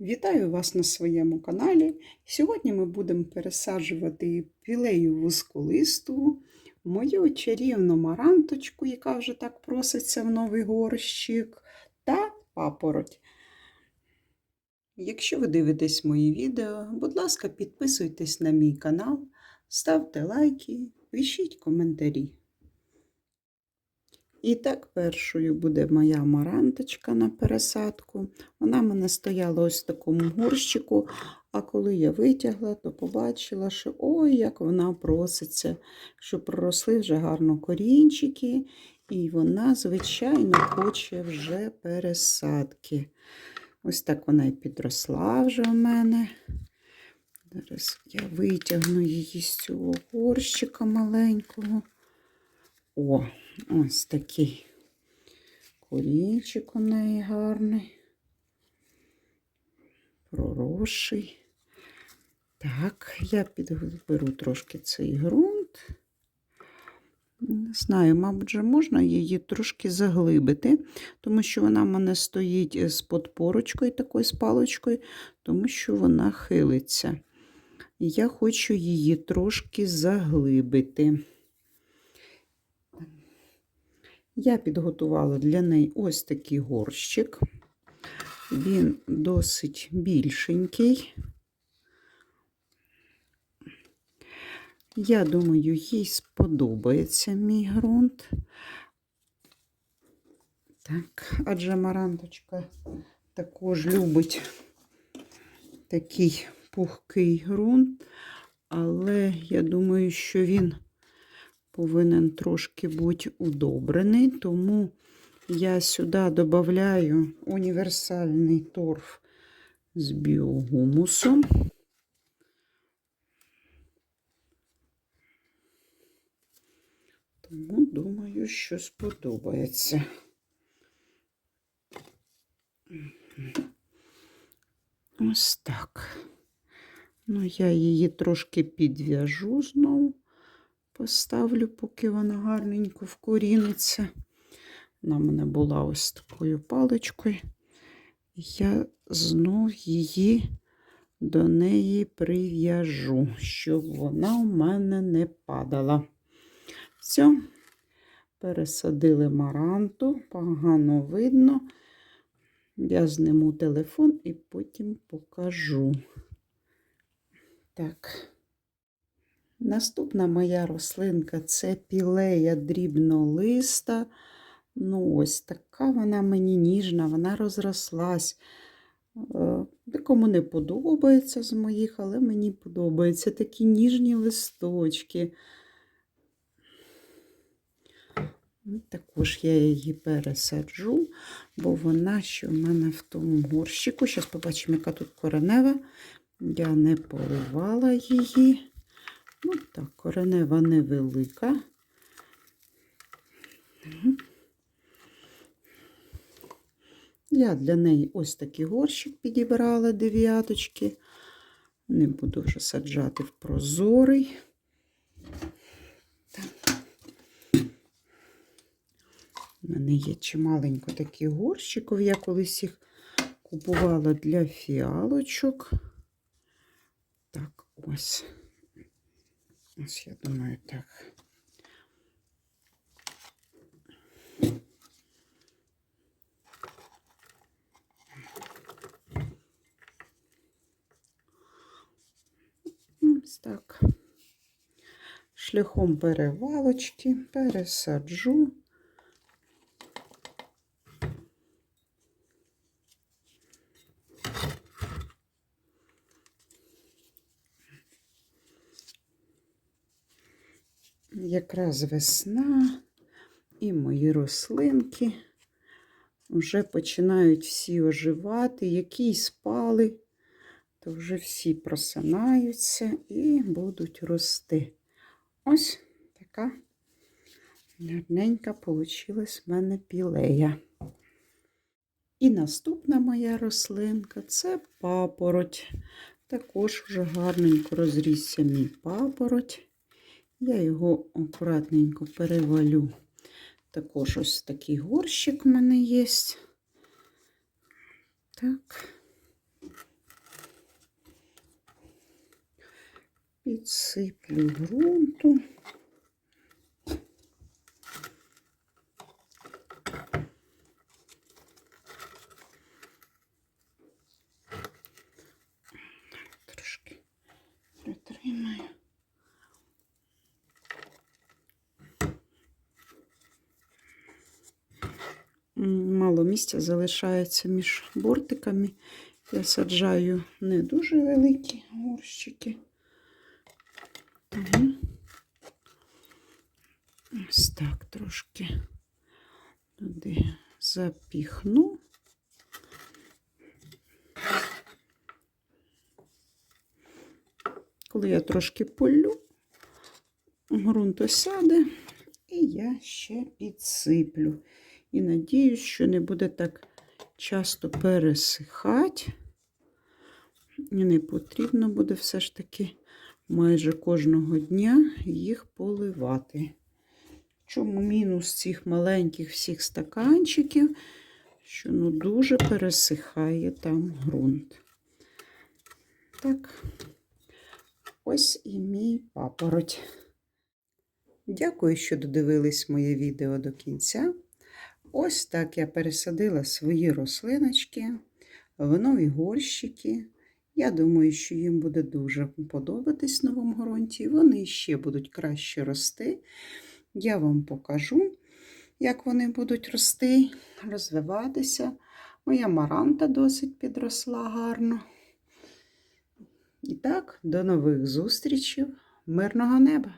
Вітаю вас на своєму каналі. Сьогодні ми будемо пересаджувати пілею вузколисту, мою чарівну маранточку, яка вже так проситься в новий горщик, та папороть. Якщо ви дивитесь мої відео, будь ласка, підписуйтесь на мій канал, ставте лайки, пишіть коментарі. І так, першою буде моя маранточка на пересадку. Вона в мене стояла ось в такому горщику, а коли я витягла, то побачила, що ой, як вона проситься, що проросли вже гарно корінчики, і вона, звичайно, хоче вже пересадки. Ось так вона і підросла вже в мене. Зараз я витягну її з цього горщика маленького. О, ось такий корінчик у неї гарний, проросший. Так, я підберу трошки цей ґрунт. Не знаю, мабуть, же можна її трошки заглибити, тому що вона в мене стоїть з подпорочкою, такою з паличкою, тому що вона хилиться. І я хочу її трошки заглибити. Я підготувала для неї ось такий горщик. Він досить більшенький. Я думаю, їй сподобається мій ґрунт. Так, адже маранточка також любить такий пухкий ґрунт, але я думаю, що він повинен трошки бути удобрений, тому я сюди додаю універсальний торф з біогумусом. Тому думаю, що сподобається. Ось так. Ну, я її трошки підв'яжу знову поставлю, поки вона гарненько вкоріниться. Вона в мене була ось такою паличкою. Я знов її до неї прив'яжу, щоб вона у мене не падала. Все, пересадили маранту, погано видно. Я зниму телефон і потім покажу. Так. Наступна моя рослинка це пілея дрібнолиста. Ну, ось така вона мені ніжна, вона розрослась. Декому не подобається з моїх, але мені подобаються такі ніжні листочки. Також я її пересаджу, бо вона ще в мене в тому горщику. Зараз побачимо, яка тут коренева. Я не поливала її. Ну так, коренева невелика. Я для неї ось такий горщик підібрала дев'яточки. Не буду вже саджати в прозорий. Так. У мене є чималенько таких горщиків. Я колись їх купувала для фіалочок. Так, ось. Ось, я думаю, так. Ось так. Шляхом перевалочки пересаджу. Якраз весна, і мої рослинки вже починають всі оживати, які спали, то вже всі просинаються і будуть рости. Ось така гарненька получилась в мене пілея. І наступна моя рослинка це папороть. Також вже гарненько розрісся мій папороть. Я його акуратненько перевалю. Також ось такий горщик у мене є. Так. Підсиплю грунту. Мало місця залишається між бортиками. Я саджаю не дуже великі горщики. Тому ось так трошки туди запіхну. Коли я трошки полю, ґрунт осяде, і я ще підсиплю. І надіюсь, що не буде так часто пересихати. І не потрібно буде все ж таки майже кожного дня їх поливати. Чому мінус цих маленьких всіх стаканчиків, що ну дуже пересихає там ґрунт. Так, ось і мій папороть. Дякую, що додивились моє відео до кінця. Ось так я пересадила свої рослиночки в нові горщики. Я думаю, що їм буде дуже подобатись в новому ґрунті. Вони ще будуть краще рости. Я вам покажу, як вони будуть рости, розвиватися. Моя маранта досить підросла гарно. І так, до нових зустрічей, мирного неба!